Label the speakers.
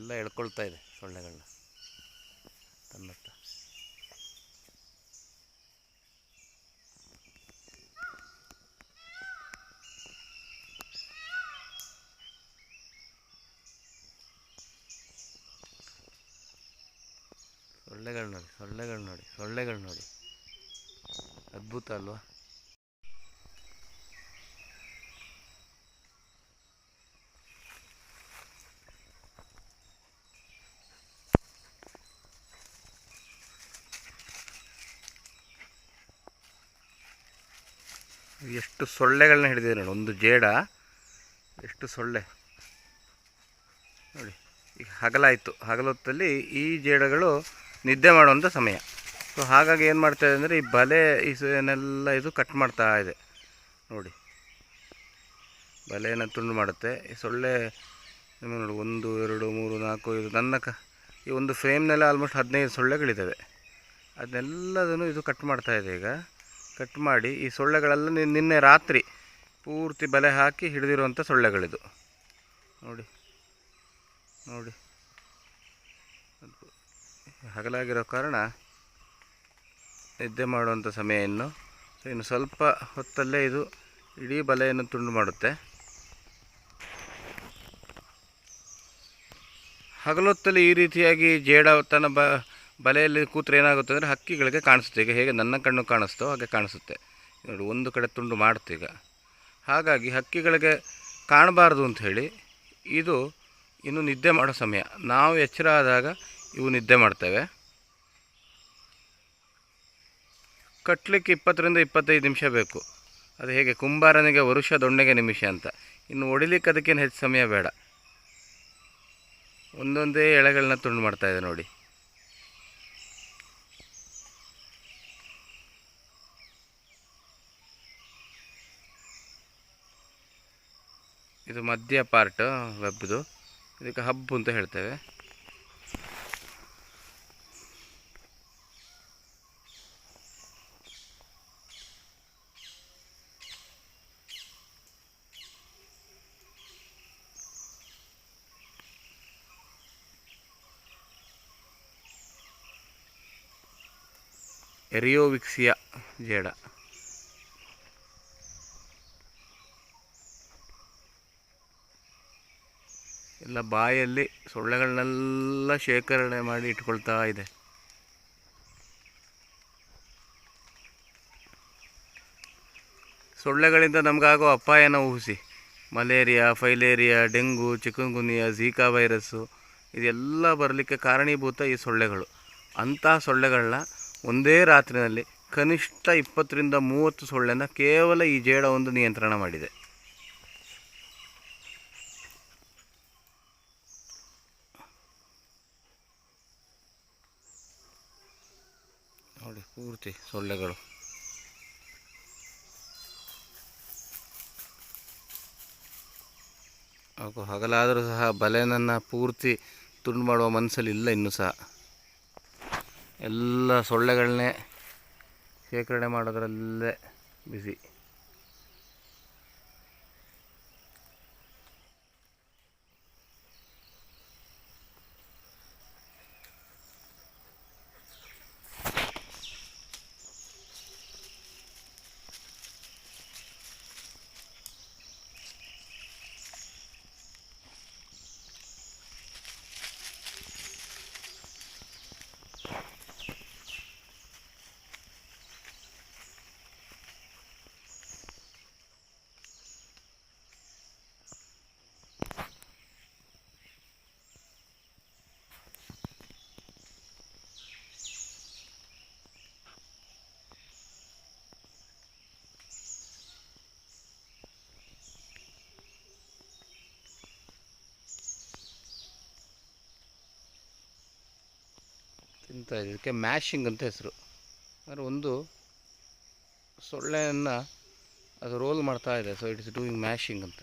Speaker 1: ಎಲ್ಲ ಎಳ್ಕೊಳ್ತಾ ಇದೆ ಸೊಳ್ಳೆಗಳನ್ನ. ತನ್ನತ್ತ. ಸೊಳ್ಳೆಗಳು ನೋಡಿ ಸೊಳ್ಳೆಗಳು ನೋಡಿ ಸೊಳ್ಳೆಗಳು ನೋಡಿ. ಅದ್ಭುತ ಅಲ್ವಾ? ಎಷ್ಟು ಸೊಳ್ಳೆಗಳನ್ನ ಹಿಡಿದಿದೆ ನೋಡಿ, ಒಂದು ಜೇಡ, ಎಷ್ಟು ಸೊಳ್ಳೆ. ನೋಡಿ, ಈಗ ಹಗಲಾಯಿತು. ಹಗಲೊತ್ತಲ್ಲಿ ಈ ಜೇಡಗಳು ನಿದ್ದೆ ಮಾಡುವಂಥ ಸಮಯ. ಸೊ ಹಾಗಾಗಿ ಏನು ಮಾಡ್ತಾಯಿದೆ ಅಂದರೆ, ಈ ಬಲೆ ಇದನ್ನೆಲ್ಲ ಇದು ಕಟ್ ಮಾಡ್ತಾ ಇದೆ. ನೋಡಿ ಬಲೆಯನ್ನು ತುಂಡು ಮಾಡುತ್ತೆ. ಈ ಸೊಳ್ಳೆ ನಿಮಗೆ ನೋಡಿ, ಒಂದು, ಎರಡು, ಮೂರು, ನಾಲ್ಕು ಇದು ನನ್ನ ಕ, ಈ ಒಂದು ಫ್ರೇಮ್ನೆಲ್ಲ ಆಲ್ಮೋಸ್ಟ್ ಹದಿನೈದು ಸೊಳ್ಳೆಗಳಿದ್ದಾವೆ. ಅದನ್ನೆಲ್ಲದನ್ನು ಇದು ಕಟ್ ಮಾಡ್ತಾಯಿದೆ ಈಗ. ಕಟ್ ಮಾಡಿ ಈ ಸೊಳ್ಳೆಗಳೆಲ್ಲ ನಿನ್- ನಿನ್ನೆ ರಾತ್ರಿ ಪೂರ್ತಿ ಬಲೆ ಹಾಕಿ ಹಿಡಿದಿರುವಂಥ ಸೊಳ್ಳೆಗಳಿದು. ನೋಡಿ ನೋಡಿ. ಹಗಲಾಗಿರೋ ಕಾರಣ ನಿದ್ದೆ ಮಾಡುವಂಥ ಸಮಯ ಇನ್ನು. ಸೊ ಇನ್ನು ಸ್ವಲ್ಪ ಹೊತ್ತಲ್ಲೇ ಇದು ಇಡೀ ಬಲೆಯನ್ನು ತುಂಡು ಮಾಡುತ್ತೆ. ಹಗಲೊತ್ತಲ್ಲಿ ಈ ರೀತಿಯಾಗಿ ಜೇಡ ತನ್ನ ಬ ಬಲೆಯಲ್ಲಿ ಕೂತ್ರೆ ಏನಾಗುತ್ತೆ ಅಂದರೆ ಹಕ್ಕಿಗಳಿಗೆ ಕಾಣಿಸುತ್ತೆ. ಈಗ ಹೇಗೆ ನನ್ನ ಕಣ್ಣು ಕಾಣಿಸ್ತೋ ಹಾಗೆ ಕಾಣಿಸುತ್ತೆ. ನೋಡಿ, ಒಂದು ಕಡೆ ತುಂಡು ಮಾಡುತ್ತೆ ಈಗ. ಹಾಗಾಗಿ ಹಕ್ಕಿಗಳಿಗೆ ಕಾಣಬಾರ್ದು ಹೇಳಿ ಇದು ಇನ್ನು ನಿದ್ದೆ ಮಾಡೋ ಸಮಯ. ನಾವು ಎಚ್ಚರ ಆದಾಗ ಇವು ನಿದ್ದೆ ಮಾಡ್ತೇವೆ. ಕಟ್ಟಲಿಕ್ಕೆ ಇಪ್ಪತ್ತರಿಂದ ಇಪ್ಪತ್ತೈದು ನಿಮಿಷ ಬೇಕು. ಅದು ಹೇಗೆ? ಕುಂಬಾರನಿಗೆ ವರುಷ ದೊಣ್ಣೆಗೆ ನಿಮಿಷ ಅಂತ. ಇನ್ನು ಹೊಡಿಲಿಕ್ಕೆ ಅದಕ್ಕೇನು ಹೆಚ್ಚು ಸಮಯ ಬೇಡ. ಒಂದೊಂದೇ ಎಳೆಗಳನ್ನ ತುಂಡು ಮಾಡ್ತಾಯಿದೆ ನೋಡಿ. ಇದು ಮಧ್ಯ ಪಾರ್ಟ್ ವೆಬ್ದು ಇದಕ್ಕೆ ಹಬ್ ಅಂತ ಹೇಳ್ತೇವೆ. ಎರಿಯೋವಿಕ್ಸಿಯಾ ಜೇಡ ಎಲ್ಲ ಬಾಯಲ್ಲಿ ಸೊಳ್ಳೆಗಳನ್ನೆಲ್ಲ ಶೇಖರಣೆ ಮಾಡಿ ಇಟ್ಕೊಳ್ತಾ ಇದೆ. ಸೊಳ್ಳೆಗಳಿಂದ ನಮಗಾಗೋ ಅಪಾಯನ ಊಹಿಸಿ. Malaria, filaria, dengue, chikungunya, Zika virus ಇದೆಲ್ಲ ಬರಲಿಕ್ಕೆ ಕಾರಣೀಭೂತ ಈ ಸೊಳ್ಳೆಗಳು. ಅಂತಹ ಸೊಳ್ಳೆಗಳನ್ನ ಒಂದೇ ರಾತ್ರಿನಲ್ಲಿ ಕನಿಷ್ಠ ಇಪ್ಪತ್ತರಿಂದ ಮೂವತ್ತು ಸೊಳ್ಳೆನ ಕೇವಲ ಈ ಜೇಡ ಒಂದು ನಿಯಂತ್ರಣ ಮಾಡಿದೆ ನೋಡಿ ಪೂರ್ತಿ ಸೊಳ್ಳೆಗಳು. ಹಾಗೂ ಹಗಲಾದರೂ ಸಹ ಬಲೆನನ್ನು ಪೂರ್ತಿ ತುಂಡು ಮಾಡುವ ಮನಸ್ಸಲ್ಲಿ ಇಲ್ಲ ಇನ್ನೂ ಸಹ. ಎಲ್ಲ ಸೊಳ್ಳೆಗಳನ್ನೇ ಶೇಖರಣೆ ಮಾಡೋದರಲ್ಲೇ ಬ್ಯುಸಿ ಇದೆ ಇದಕ್ಕೆ ಮ್ಯಾಶಿಂಗ್ ಅಂತ ಹೆಸರು. ಅಂದರೆ ಒಂದು ಸೊಳ್ಳೆಯನ್ನು ಅದು ರೋಲ್ ಮಾಡ್ತಾ ಇದೆ. So it is doing mashing ಅಂತ.